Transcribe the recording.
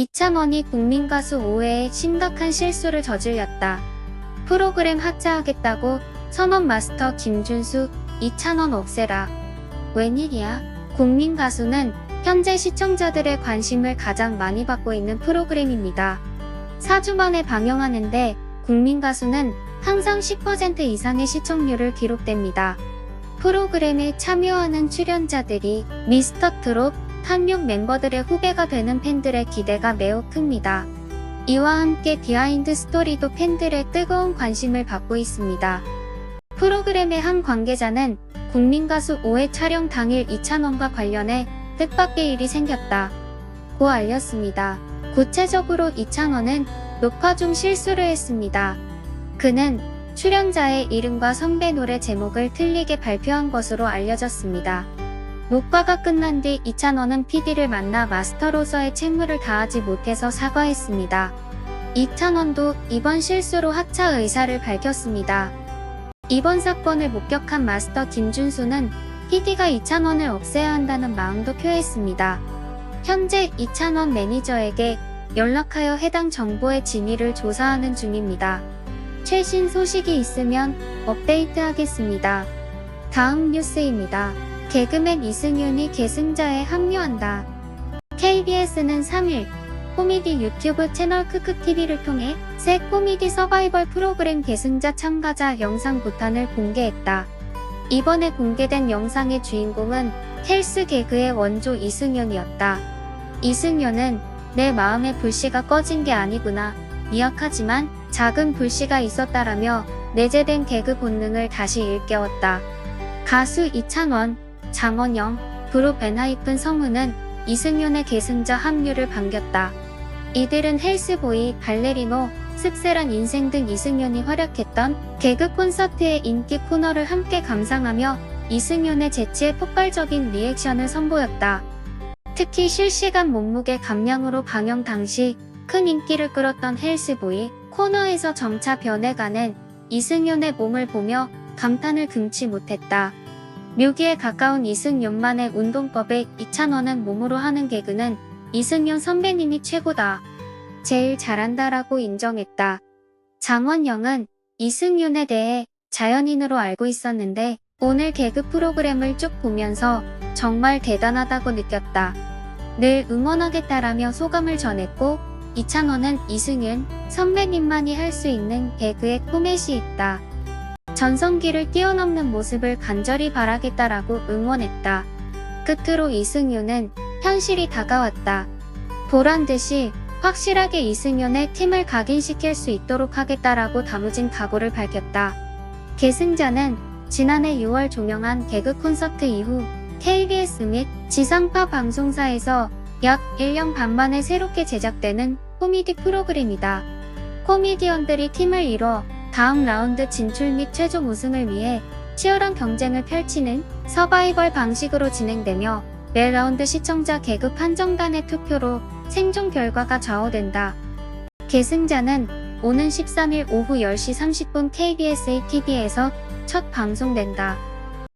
이찬원이 국민가수 5회에 심각한 실수를 저질렀다. 프로그램 하차하겠다고 선언 마스터 김준수, 이찬원 없애라. 웬일이야? 국민가수는 현재 시청자들의 관심을 가장 많이 받고 있는 프로그램입니다. 4주 만에 방영하는데 국민가수는 항상 10% 이상의 시청률을 기록됩니다. 프로그램에 참여하는 출연자들이 미스터 트롯, 탐욕 멤버들의 후배가 되는 팬들의 기대가 매우 큽니다. 이와 함께 비하인드 스토리도 팬들의 뜨거운 관심을 받고 있습니다. 프로그램의 한 관계자는 국민가수 5회 촬영 당일 이찬원과 관련해 뜻밖의 일이 생겼다. 고 알렸습니다. 구체적으로 이찬원은 녹화 중 실수를 했습니다. 그는 출연자의 이름과 선배 노래 제목을 틀리게 발표한 것으로 알려졌습니다. 녹화가 끝난 뒤 이찬원은 PD를 만나 마스터로서의 책무를 다하지 못해서 사과했습니다. 이찬원도 이번 실수로 하차 의사를 밝혔습니다. 이번 사건을 목격한 마스터 김준수는 PD가 이찬원을 없애야 한다는 마음도 표했습니다. 현재 이찬원 매니저에게 연락하여 해당 정보의 진위를 조사하는 중입니다. 최신 소식이 있으면 업데이트하겠습니다. 다음 뉴스입니다. 개그맨 이승윤이 계승자에 합류한다. KBS는 3일 코미디 유튜브 채널 크크TV를 통해 새 코미디 서바이벌 프로그램 계승자 참가자 영상 부탄을 공개했다. 이번에 공개된 영상의 주인공은 헬스 개그의 원조 이승윤이었다. 이승윤은 내 마음의 불씨가 꺼진 게 아니구나. 미약하지만 작은 불씨가 있었다라며 내재된 개그 본능을 다시 일깨웠다. 가수 이찬원, 장원영, 그룹 엔하이픈 성우는 이승윤의 계승자 합류를 반겼다. 이들은 헬스보이, 발레리노, 습세란 인생 등 이승윤이 활약했던 개그 콘서트의 인기 코너를 함께 감상하며 이승윤의 재치에 폭발적인 리액션을 선보였다. 특히 실시간 몸무게 감량으로 방영 당시 큰 인기를 끌었던 헬스보이 코너에서 점차 변해가는 이승윤의 몸을 보며 감탄을 금치 못했다. 묘기에 가까운 이승윤만의 운동법에 이찬원은 몸으로 하는 개그는 이승윤 선배님이 최고다. 제일 잘한다라고 인정했다. 장원영은 이승윤에 대해 자연인으로 알고 있었는데 오늘 개그 프로그램을 쭉 보면서 정말 대단하다고 느꼈다. 늘 응원하겠다라며 소감을 전했고 이찬원은 이승윤 선배님만이 할 수 있는 개그에 포맷이 있다. 전성기를 뛰어넘는 모습을 간절히 바라겠다라고 응원했다. 끝으로 이승윤은 현실이 다가왔다. 보란 듯이 확실하게 이승윤의 팀을 각인시킬 수 있도록 하겠다라고 다무진 각오를 밝혔다. 계승자는 지난해 6월 종영한 개그 콘서트 이후 KBS 및 지상파 방송사에서 약 1년 반 만에 새롭게 제작되는 코미디 프로그램이다. 코미디언들이 팀을 이뤄 다음 라운드 진출 및 최종 우승을 위해 치열한 경쟁을 펼치는 서바이벌 방식으로 진행되며 매 라운드 시청자 개그 판정단의 투표로 생존 결과가 좌우된다. 계승자는 오는 13일 오후 10시 30분 KBS ATV에서 첫 방송된다.